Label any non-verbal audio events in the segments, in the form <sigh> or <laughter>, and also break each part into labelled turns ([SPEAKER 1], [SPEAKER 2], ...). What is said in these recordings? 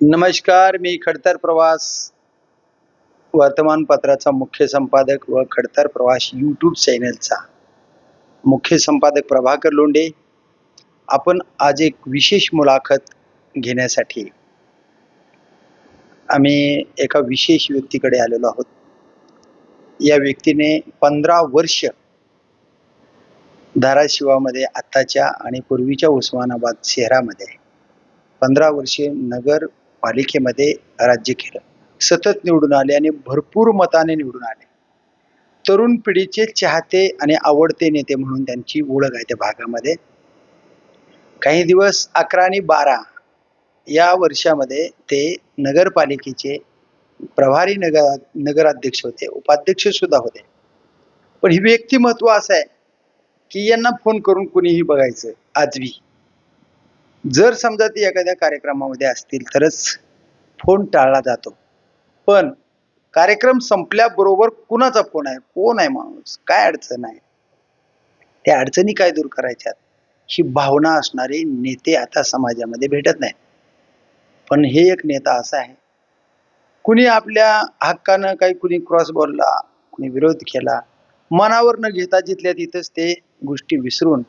[SPEAKER 1] नमस्कार मी खडतर प्रवास वर्तमानपत्राचा मुख्य संपादक व खडतर प्रवास यूट्यूब चॅनलचा मुख्य संपादक प्रभाकर लोंडे आपण आज एक विशेष मुलाखत घेण्यासाठी आम्ही एका विशेष व्यक्तीकडे आलेलो आहोत. या व्यक्तीने पंधरा वर्ष धाराशिवामध्ये आत्ताच्या आणि पूर्वीच्या उस्मानाबाद शहरामध्ये पंधरा वर्षे नगरपालिकेमध्ये राज्य केलं. सतत निवडून आले आणि भरपूर मताने निवडून आले. तरुण पिढीचे चाहते आणि आवडते नेते म्हणून त्यांची ओळख आहे त्या भागामध्ये. काही दिवस अकरा आणि बारा या वर्षामध्ये ते नगरपालिकेचे प्रभारी नगर नगराध्यक्ष होते उपाध्यक्ष सुद्धा होते. पण ही व्यक्तिमत्व असं आहे की यांना फोन करून कुणीही बघायचं आजवी. जर समजा ती एखाद्या कार्यक्रमामध्ये असतील तरच फोन टाळला जातो. पण कार्यक्रम संपल्याबरोबर कुणाचा फोन आहे? कोण आहे माणूस? काय अडचण आहे? त्या अडचणी काय दूर करायच्यात? ही भावना असणारे नेते आता समाजामध्ये भेटत नाहीत. पण हे एक नेता असा आहे. कुणी आपल्या हक्कानं काही कुणी क्रॉस बोलला कुणी विरोध केला मनावर न घेता जिथल्या तिथंच ते गोष्टी विसरून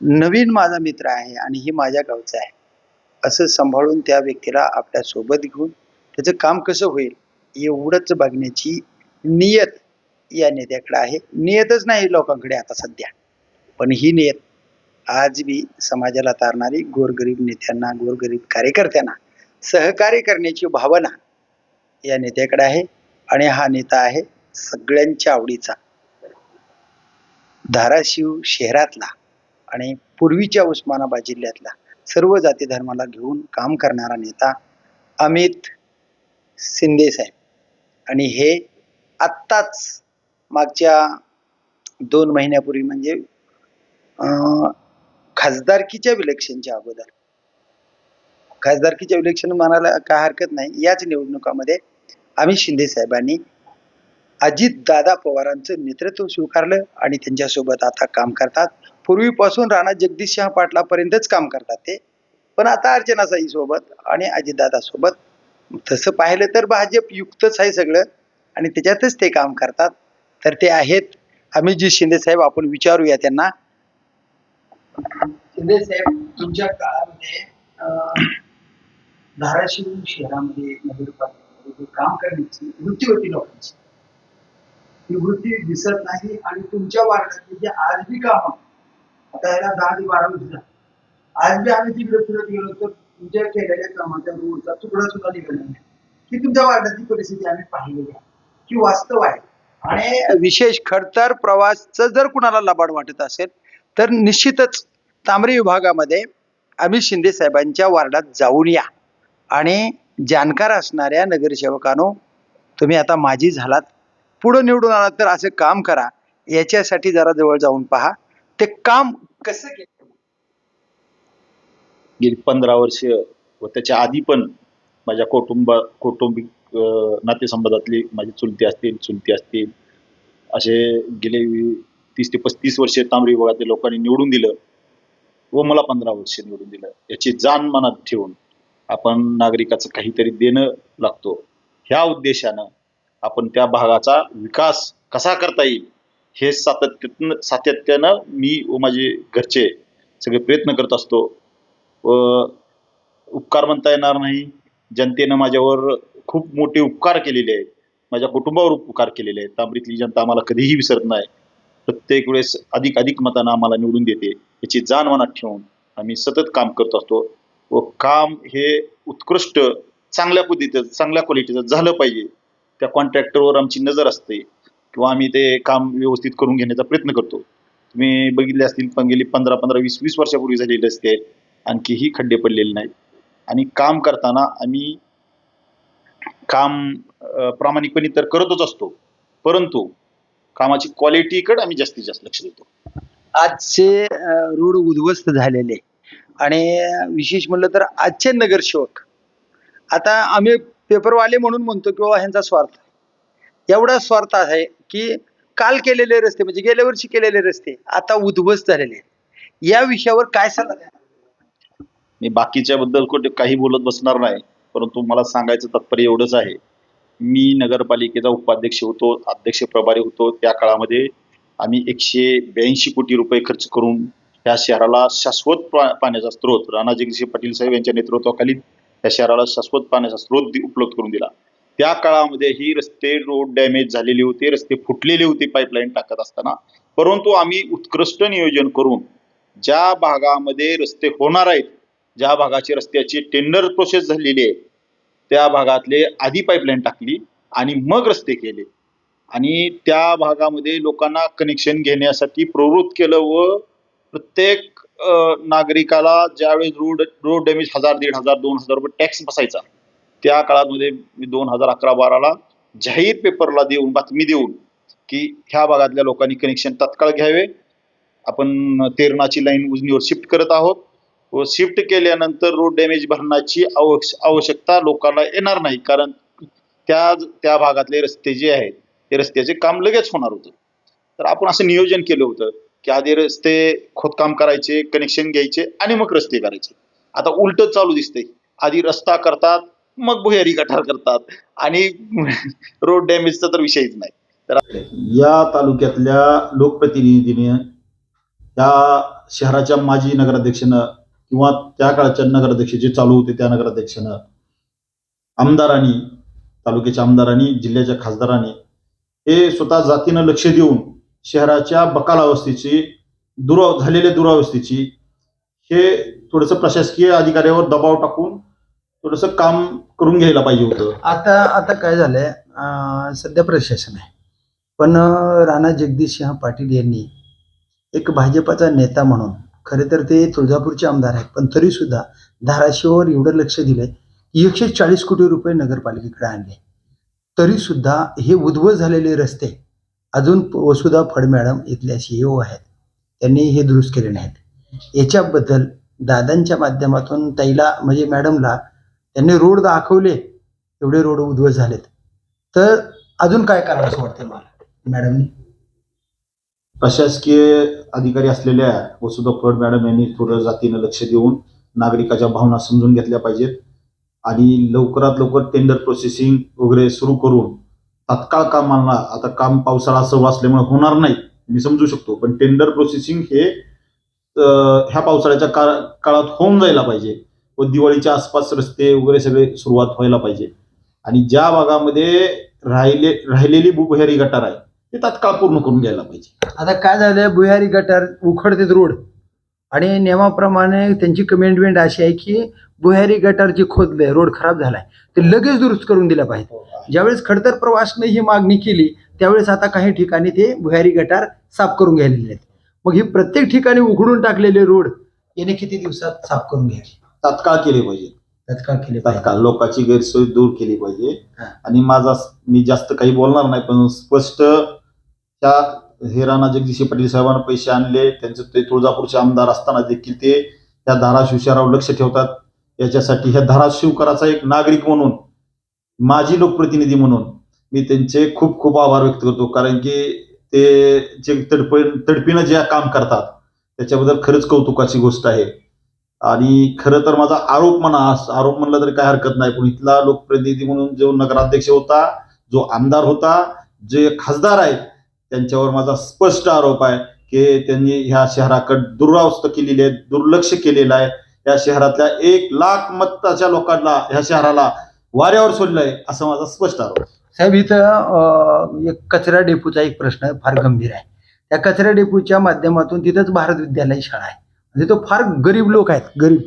[SPEAKER 1] नवीन माझा मित्र आहे आणि ही माझ्या गावचं आहे. असं सांभाळून त्या व्यक्तीला आपल्यासोबत घेऊन त्याचं काम कसं होईल एवढंच बघण्याची नियत या नेत्याकडे आहे. नियतच नाही लोकांकडे आता सध्या. पण ही नियत आज बी समाजाला तारणारी गोरगरीब नेत्यांना गोरगरीब कार्यकर्त्यांना सहकार्य करण्याची भावना या नेत्याकडे आहे. आणि हा नेता आहे सगळ्यांच्या आवडीचा. धाराशिव शहरातला आणि पूर्वीच्या उस्मानाबाद जिल्ह्यातला सर्व जाती धर्माला घेऊन काम करणारा नेता अमित शिंदे साहेब. आणि हे आत्ताच मागच्या दोन महिन्यापूर्वी म्हणजे खासदारकीच्या इलेक्शनच्या अगोदर. खासदारकीच्या इलेक्शन म्हणायला काय हरकत नाही. याच निवडणुकामध्ये अमित शिंदे साहेबांनी अजित दादा पवारांचं नेतृत्व स्वीकारलं आणि त्यांच्यासोबत आता काम करतात. पूर्वीपासून राणा जगदीशसिंह पाटलापर्यंतच काम करतात ते. पण आता अर्चनासाई सोबत आणि अजितदादा सोबत तसं पाहिलं तर भाजप युक्तच आहे सगळं आणि त्याच्यातच ते काम करतात. तर ते आहेत. अमितजी शिंदे साहेब आपण विचारूया त्यांना. शिंदे साहेब तुमच्या काळामध्ये धाराशिव शहरामध्ये नगरपालिकेमध्ये काम करण्याची वृत्ती होती लोकांची निवृत्ती दिसत नाही आणि तुमच्या वार्डातली जे आज बी काम आता याला दहा ते बारा वर्ष आज बी आम्ही तिकडे फिरत गेलो तर तुमच्या केलेल्या कामाच्या रोडचा तुकडा सुद्धा निघाला नाही. ही तुमच्या वार्डातली परिस्थिती आम्ही पाहिलेली आहे की वास्तव आहे. आणि विशेष खडतर प्रवासचं जर कुणाला लबाड वाटत असेल तर निश्चितच तांबरी विभागामध्ये अमित शिंदे साहेबांच्या वार्डात जाऊन या. आणि जाणकार असणाऱ्या नगरसेवकानो तुम्ही आता माझी झालात. पुढे निवडून आलात तर असं काम करा. याच्यासाठी जरा जवळ जाऊन पहा. ते काम कसं केलं?
[SPEAKER 2] गेली पंधरा वर्ष व त्याच्या आधी पण माझ्या कौटुंबा कौटुंबिक नातेसंबंधातली माझी चुलती असतील चुलती असतील असे गेले तीस ते पस्तीस वर्षे तांबरी विभागातील लोकांनी निवडून दिलं व मला पंधरा वर्ष निवडून दिलं. याची जाण मनात ठेवून आपण नागरिकाचं काहीतरी देणं लागतो. ह्या उद्देशानं आपण त्या भागाचा विकास कसा करता येईल हे सातत्यानं सातत्यानं मी व माझे घरचे सगळे प्रयत्न करत असतो. व उपकार म्हणता येणार नाही. जनतेनं माझ्यावर खूप मोठे उपकार केलेले आहेत. माझ्या कुटुंबावर उपकार केलेले आहेत. तांबरीतली जनता आम्हाला कधीही विसरत नाही. प्रत्येक वेळेस अधिक अधिक मतानं आम्हाला निवडून देते याची जाण मनात ठेवून आम्ही सतत काम करत असतो. व काम हे उत्कृष्ट चांगल्या पद्धतीचं चांगल्या क्वालिटीचं झालं पाहिजे. त्या कॉन्ट्रॅक्टरवर आमची नजर असते किंवा आम्ही ते काम व्यवस्थित करून घेण्याचा प्रयत्न करतो. तुम्ही बघितले असतील पण गेली पंधरा पंधरा वीस वीस वर्षापूर्वी झालेले रस्ते आहेत आणखीही खड्डे पडलेले नाहीत. आणि काम करताना आम्ही काम प्रामाणिकपणे तर करतच असतो. परंतु कामाची क्वालिटीकडे आम्ही जास्तीत जास्त लक्ष देतो.
[SPEAKER 1] आजचे रोड उद्ध्वस्त झालेले. आणि विशेष म्हणलं तर आजचे नगरसेवक. आता आम्ही पेपरवाले म्हणून म्हणतो किंवा ह्यांचा स्वार्थ एवढा स्वार्थ आहे की काल केलेले रस्ते म्हणजे गेल्या वर्षी केलेले रस्ते आता उद्ध्वस्त झालेले या विषयावर काय सांगा
[SPEAKER 3] मी बाकीच्या बद्दल कुठे काही बोलत बसणार नाही परंतु मला सांगायचं तात्पर्य एवढंच आहे. मी नगरपालिकेचा उपाध्यक्ष होतो अध्यक्ष प्रभारी होतो. त्या काळामध्ये आम्ही एकशे ब्याऐंशी कोटी रुपये खर्च करून या शहराला शाश्वत पा- पाण्याचा स्रोत राणा जगदीश पाटील साहेब यांच्या नेतृत्वाखाली या शहराला शाश्वत पाण्याचा स्रोत उपलब्ध करून दिला. त्या काळामध्ये ही रस्ते रोड डॅमेज झालेले होते रस्ते फुटलेले होते पाईपलाईन टाकत असताना. परंतु आम्ही उत्कृष्ट नियोजन करून ज्या भागामध्ये रस्ते होणार आहेत ज्या भागाची रस्त्याची टेंडर प्रोसेस झालेली आहे त्या भागातले आधी पाईपलाईन टाकली आणि मग रस्ते केले. आणि त्या भागामध्ये लोकांना कनेक्शन घेण्यासाठी प्रवृत्त केलं व प्रत्येक नागरिकाला ज्यावेळेस रोड रोड डॅमेज हजार दीड हजार दोन हजार रुपये टॅक्स बसायचा त्या काळामध्ये मी दोन हजार अकरा बाराला जाहीर पेपरला देऊन बातमी देऊन की ह्या भागातल्या लोकांनी कनेक्शन तात्काळ घ्यावे. आपण तेरणाची लाईन उजनीवर शिफ्ट करत आहोत. व शिफ्ट केल्यानंतर रोड डॅमेज भरण्याची आवश्य आवश्यकता लोकांना येणार नाही. कारण त्या त्या भागातले रस्ते जे आहेत ते रस्त्याचे काम लगेच होणार होतं. तर आपण असं नियोजन केलं होतं. की आधी रस्ते खोदकाम करायचे कनेक्शन घ्यायचे आणि मग रस्ते करायचे. आता उलट चालू दिसते आधी रस्ता करतात मग भुयारी गटार करतात. आणि <laughs> रोड डॅमेजचा तर विषयच नाही.
[SPEAKER 2] या तालुक्यातल्या लोकप्रतिनिधीने या शहराच्या माजी नगराध्यक्षानं किंवा त्या काळच्या नगराध्यक्ष जे चालू होते त्या नगराध्यक्षानं आमदारांनी तालुक्याच्या आमदारांनी जिल्ह्याच्या खासदारांनी हे स्वतः जातीनं लक्ष देऊन शहराच्या बकाल अवस्थेची दुराव झालेल्या दुरावस्थेची हे थोडंसं प्रशासकीय अधिकाऱ्यावर दबाव टाकून थोडंसं काम करून घ्यायला पाहिजे होतं.
[SPEAKER 1] आता आता काय झालंय अं, सध्या प्रशासन आहे. पण अं, राणा जगदीशसिंह पाटील यांनी एक भाजपाचा नेता म्हणून खरे तर ते तुळजापूरचे आमदार आहेत पण तरी सुद्धा धाराशिववर एवढं लक्ष दिलंय की एकशे चाळीस कोटी रुपये नगरपालिकेकडे आणले. तरी सुद्धा हे उद्ध्वस्त झालेले रस्ते अजून वसुधा फड मॅडम इथल्या सीईओ आहेत. त्यांनी हे दुरुस्त केले नाहीत. याच्याबद्दल दादांच्या माध्यमातून ताईला म्हणजे मॅडमला त्यांनी रोड दाखवले. एवढे रोड उद्ध्वस्त झालेत. तर अजून काय करावं असं वाटतं मला मॅडमनी?
[SPEAKER 2] प्रशासकीय अधिकारी असलेल्या वसुधा फड मॅडम यांनी थोडं जातीनं लक्ष देऊन नागरिकाच्या भावना समजून घेतल्या पाहिजेत. आणि लवकरात लवकर टेंडर प्रोसेसिंग वगैरे सुरू करून तात्काळ कामांना आता काम पावसाळा सर्व असल्यामुळे होणार नाही मी समजू शकतो. पण टेंडर प्रोसेसिंग हे ह्या पावसाळ्याच्या का काळात होऊन जायला पाहिजे. व दिवाळीच्या आसपास रस्ते वगैरे सगळे सुरुवात व्हायला पाहिजे. आणि ज्या भागामध्ये राहिले राहिलेली भूभुयारी गटार आहे ते तात्काळ पूर्ण करून घ्यायला पाहिजे.
[SPEAKER 1] आता काय झालं भुयारी गटार उखडतेत रोड. आणि नियमाप्रमाणे त्यांची कमेंटमेंट अशी आहे की भुयारी गटार जे खोदलंय रोड खराब झालाय ते लगेच दुरुस्त करून दिला पाहिजे. ज्यावेळेस खडतर प्रवासने ही मागणी केली त्यावेळेस आता काही ठिकाणी ते भुयारी गटार साफ करून घ्यायलेले आहेत. मग ही प्रत्येक ठिकाणी उघडून टाकलेले रोड याने किती दिवसात साफ करून घ्यायचे?
[SPEAKER 2] तात्काळ केले पाहिजे.
[SPEAKER 1] तत्काळ केले पाहिजे.
[SPEAKER 2] तात्काळ लोकांची गैरसोय दूर केली पाहिजे.
[SPEAKER 1] हा.
[SPEAKER 2] आणि माझा मी जास्त काही बोलणार नाही पण स्पष्ट त्या हे राणा जगदीश पाटील साहेबांना पैसे आणले. त्यांचे ते तुळजापूरचे आमदार असताना देखील ते त्या धाराशिव शहरावर लक्ष ठेवतात. याच्यासाठी ह्या धाराशिवकराचा एक नागरिक म्हणून माजी लोकप्रतिनिधी म्हणून मी त्यांचे खूप खूप आभार व्यक्त करतो. कारण की ते जे तडप तडपीनं जे काम करतात त्याच्याबद्दल खरंच कौतुकाची गोष्ट आहे. आणि खरं तर माझा आरोप म्हणा आरोप म्हणला तरी काय हरकत नाही. पण इथला लोकप्रतिनिधी म्हणून जो नगराध्यक्ष होता जो आमदार होता जे खासदार आहेत त्यांच्यावर माझा स्पष्ट आरोप आहे की त्यांनी ह्या शहराकडे दुरावस्था केलेली आहे दुर्लक्ष केलेलं आहे. या शहरातल्या एक लाख मताच्या लोकांना ह्या शहराला वाऱ्यावर सोडलंय असं माझा स्पष्ट आरोप
[SPEAKER 1] साहेब इथं एक कचरा डेपोचा एक प्रश्न फार गंभीर आहे. त्या कचरा डेपोच्या माध्यमातून तिथंच भारत विद्यालय शाळा आहे. म्हणजे तो फार गरीब लोक आहेत गरीब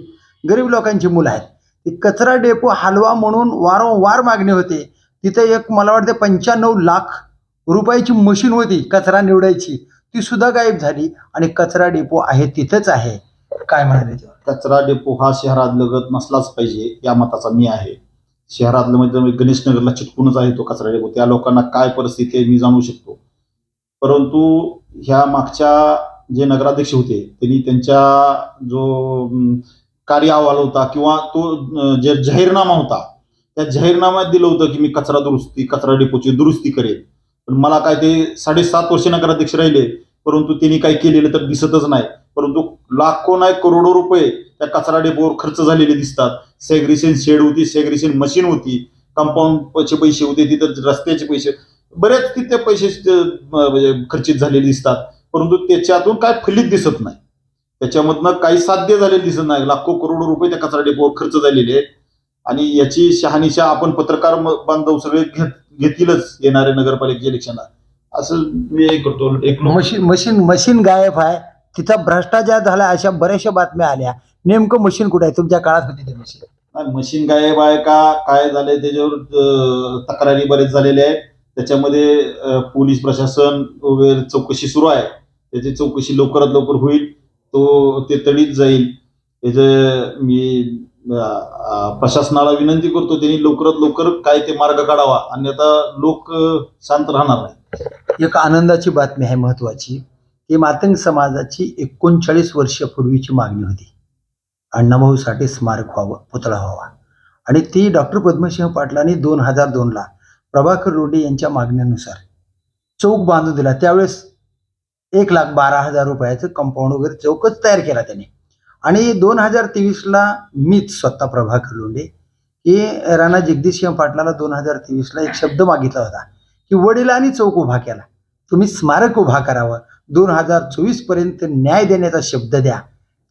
[SPEAKER 1] गरीब लोकांची मुलं आहेत. ती कचरा डेपो हलवा म्हणून वारंवार मागणी होते. तिथं एक मला वाटतं पंच्याण्णव लाख रुपयाची मशीन होती कचरा निवडायची. ती सुद्धा गायब झाली आणि कचरा डेपो आहे तिथंच आहे. काय म्हणाले
[SPEAKER 2] कचरा डेपो हा शहरात लगत नसलाच पाहिजे या मताचा मी आहे. शहरातलं म्हणजे गणेशनगरला चिटकूनच आहे तो कचरा डेपो. त्या लोकांना काय परिस्थिती आहे मी जाणू शकतो. परंतु ह्या मागच्या जे नगराध्यक्ष होते त्यांनी त्यांच्या जो कार्य अहवाल होता किंवा तो जे जाहीरनामा होता त्या जाहीरनाम्यात दिलं होतं की मी कचरा दुरुस्ती कचरा डेपोची दुरुस्ती करेन. पण मला काय ते साडेसात वर्ष नगराध्यक्ष राहिले परंतु त्यांनी काही केलेलं तर दिसतच नाही. परंतु लाखो नाही करोडो रुपये त्या कचरा डेपोवर खर्च झालेले दिसतात. सेग्रेशन शेड होती सेग्रेशन मशीन होती कंपाऊंडचे पैसे होते तिथं रस्त्याचे पैसे बरेच तिथे पैसे म्हणजे खर्चित झालेले दिसतात. परंतु त्याच्यातून काय फलित दिसत नाही. त्याच्यामधनं काही साध्य झालेलं दिसत नाही. लाखो करोडो रुपये त्या कचरा डेपोवर खर्च झालेले आहेत. आणि याची शहानिशा आपण पत्रकार बांधव सगळे घेत घेतीलच येणाऱ्या नगरपालिकेच्या इलेक्शनला. असं मी हे करतो. एक
[SPEAKER 1] मशीन मशीन मशीन गायब आहे. तिथं भ्रष्टाचार झाला अशा बऱ्याचशा बातम्या आल्या. नेमकं मशीन कुठे आहे? तुमच्या काळात होती ते मशीन.
[SPEAKER 2] मशीन गायब आहे का? काय झालंय? त्याच्यावर तक्रारी बरेच झालेल्या आहेत. त्याच्यामध्ये पोलीस प्रशासन वगैरे चौकशी सुरू आहे. त्याची चौकशी लवकरात लवकर होईल. तो ते तडीत जाईल. त्याचे मी प्रशासनाला विनंती करतो त्यांनी लवकरात लवकर काय ते मार्ग काढावा. अन्यथा लोक शांत राहणार नाही
[SPEAKER 1] एक आनंदाची बातमी आहे महत्वाची की मातंग समाजाची एकोणचाळीस वर्षापूर्वीची मागणी होती. अण्णाभाऊ साठे स्मारक व्हावं पुतळा व्हावा. आणि ती डॉक्टर पद्मसिंह पाटलांनी दोन हजार दोनला प्रभाकर रोडे यांच्या मागण्यानुसार चौक बांधून दिला. त्यावेळेस एक लाख बारा हजार रुपयाचं कंपाऊंड वगैरे चौकच तयार केला त्याने. आणि दोन हजार तेवीसला मीच स्वतः प्रभाकर लोंढे की राणा जगदीश सिंह पाटलाला दोन हजार तेवीसला एक शब्द मागितला होता की वडिलांनी चौक उभा केला तुम्ही स्मारक उभा करावं दोन हजार चोवीसपर्यंत न्याय देण्याचा शब्द द्या.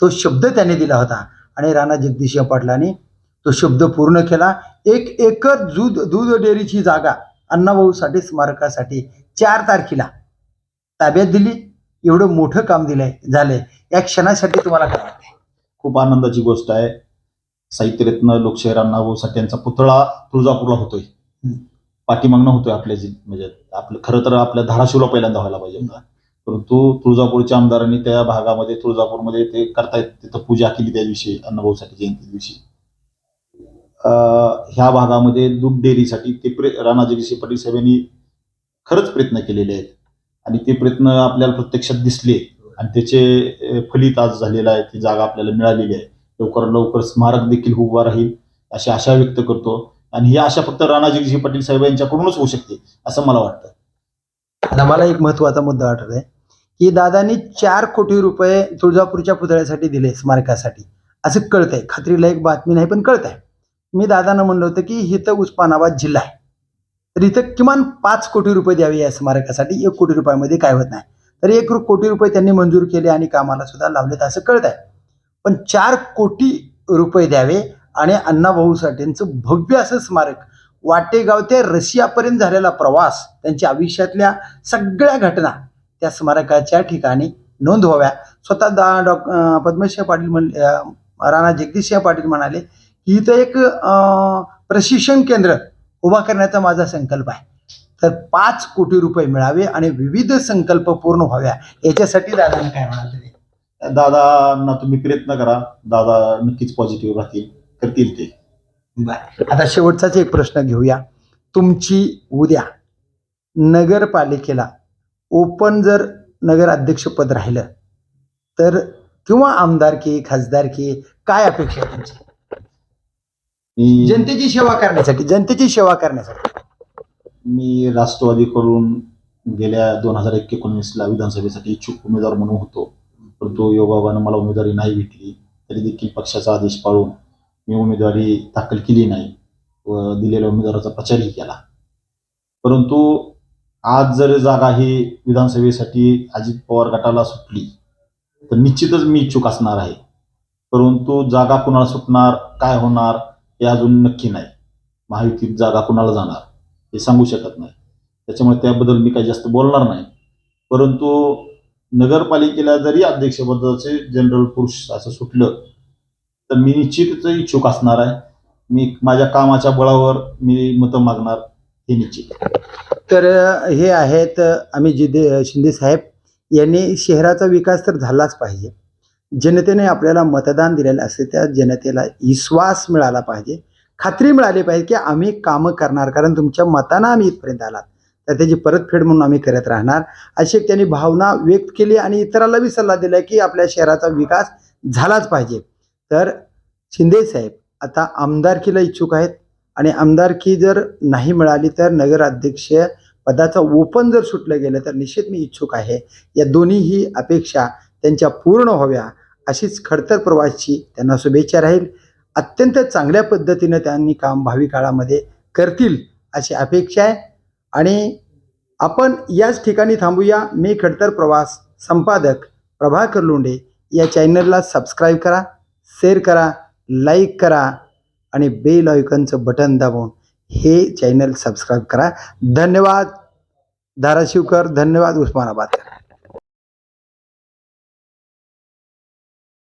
[SPEAKER 1] तो शब्द त्याने दिला होता आणि राणा जगदीश सिंह पाटलांनी तो शब्द पूर्ण केला. एक एकर दूध दूध डेअरीची जागा अण्णाभाऊ साठे स्मारकासाठी चार तारखेला ताब्यात दिली. एवढं मोठं काम दिलंय झालंय. या क्षणासाठी तुम्हाला काय वाटतंय?
[SPEAKER 2] खूप आनंदाची गोष्ट आहे. साहित्यरत्न लोकशाहीर अण्णाभाऊ साठे यांचा पुतळा तुळजापूरला होतोय. पाठीमागणं होतोय आपल्या जि- म्हणजे आपलं खरं तर आपल्या धाराशिवला पहिल्यांदा व्हायला पाहिजे होता. परंतु तुळजापूरच्या आमदारांनी त्या भागामध्ये तुळजापूरमध्ये ते करतायत. तिथं पूजा केली त्या दिवशी अण्णाभाऊ साठे जयंती दिवशी. अं, ह्या भागामध्ये दूध डेअरीसाठी ते प्रे राणा जगदीश पाटील साहेबांनी खरंच प्रयत्न केलेले आहेत. आणि ते प्रयत्न आपल्याला प्रत्यक्षात दिसले. आणि त्याचे फलित आज झालेलं आहे ती जागा आपल्याला मिळालेली आहे. लवकरात लवकर स्मारक देखील उभा राहील अशी आशा व्यक्त करतो. आणि ही आशा फक्त राणा जगदीश पाटील साहेब यांच्याकडूनच होऊ शकते असं मला वाटतं.
[SPEAKER 1] आता मला एक महत्त्वाचा मुद्दा आठवत आहे की दादांनी चार कोटी रुपये तुळजापूरच्या पुतळ्यासाठी दिले स्मारकासाठी. असं कळतंय खात्रीला एक बातमी नाही पण कळत आहे मी दादांना म्हणलं होतं की इथं उस्मानाबाद जिल्हा आहे. तर इथं किमान पाच कोटी रुपये द्यावे या स्मारकासाठी एक कोटी रुपयामध्ये काय होत नाही. तर एक कोटी रुपये त्यांनी मंजूर केले आणि कामाला सुद्धा लावलेत असं कळत आहे पण चार कोटी रुपये द्यावे आणि अण्णाभाऊ साठेंचं भव्य असं स्मारक वाटेगाव ते रशियापर्यंत झालेला प्रवास त्यांच्या आयुष्यातल्या सगळ्या घटना त्या स्मारकाच्या ठिकाणी नोंद व्हाव्या. स्वतः दा डॉ पद्मसिंह पाटील म्हण राणा जगदीशसिंह पाटील म्हणाले की इथं एक प्रशिक्षण केंद्र उभा करण्याचा माझा संकल्प आहे. तर पाच कोटी रुपये मिळावे आणि विविध संकल्प पूर्ण व्हाव्या. याच्यासाठी दादाने काय म्हणाल तुम्ही?
[SPEAKER 2] दादांना तुम्ही प्रयत्न करा. दादा नक्कीच पॉझिटिव्ह राहतील करतील ते.
[SPEAKER 1] बरं. आता शेवटचाच एक प्रश्न घेऊया. तुमची उद्या नगरपालिकेला ओपन जर नगर अध्यक्षपद राहिलं तर किंवा आमदारकी खासदारकी काय अपेक्षा आहे तुमची? जनतेची सेवा करण्यासाठी जनतेची सेवा करण्यासाठी.
[SPEAKER 2] मी राष्ट्रवादीकडून गेल्या दोन हजार एकोणीसला विधानसभेसाठी इच्छुक उमेदवार म्हणून होतो. परंतु योगाबानं मला उमेदवारी नाही भेटली तरी देखील पक्षाचा आदेश पाळून मी उमेदवारी दाखल केली नाही व दिलेल्या उमेदवाराचा प्रचारही केला. परंतु आज जर जागा ही विधानसभेसाठी अजित पवार गटाला सुटली तर निश्चितच मी इच्छुक असणार आहे. परंतु जागा कुणाला सुटणार काय होणार हे अजून नक्की नाही. महायुतीत जागा कुणाला जाणार? हे सांगू शकत नाही. त्याच्यामुळे त्याबद्दल मी काही जास्त बोलणार नाही. परंतु नगरपालिकेला जरी अध्यक्षपदाचे जनरल पुरुष असं सुटलं तर मी निश्चितच इच्छुक असणार आहे. मी माझ्या कामाच्या बळावर मी मतं मागणार हे निश्चित
[SPEAKER 1] तर हे आहेत आम्ही जिदे शिंदे साहेब. यांनी शहराचा विकास तर झालाच पाहिजे. जनतेने आपल्याला मतदान दिलेलं असते त्या जनतेला विश्वास मिळाला पाहिजे. खात्री मिळाली पाहिजे की आम्ही कामं करणार कारण तुमच्या मतानं आम्ही इथपर्यंत आलात. तर त्याची परतफेड म्हणून आम्ही करत राहणार. अशी त्यांनी भावना व्यक्त केली आणि इतराला बी सल्ला दिला की आपल्या शहराचा विकास झालाच पाहिजे. तर शिंदे साहेब आता आमदारकीला इच्छुक आहेत आणि आमदारकी जर नाही मिळाली तर नगराध्यक्ष पदाचं ओपन जर सुटलं गेलं तर निश्चित मी इच्छुक आहे. या दोन्हीही अपेक्षा त्यांच्या पूर्ण व्हाव्या अशीच खडतर प्रवासची त्यांना शुभेच्छा राहील. अत्यंत चांगल्या पद्धतीनं त्यांनी काम भावी काळामध्ये करतील अशी अपेक्षा आहे. आणि आपण याच ठिकाणी थांबूया. मी खडतर प्रवास संपादक प्रभाकर लोंढे या चॅनलला सबस्क्राईब करा शेअर करा लाईक करा आणि बेल आयकॉनचं बटन दाबून हे चॅनल सबस्क्राईब करा. धन्यवाद. धाराशिवकर धन्यवाद. उस्मानाबादकर.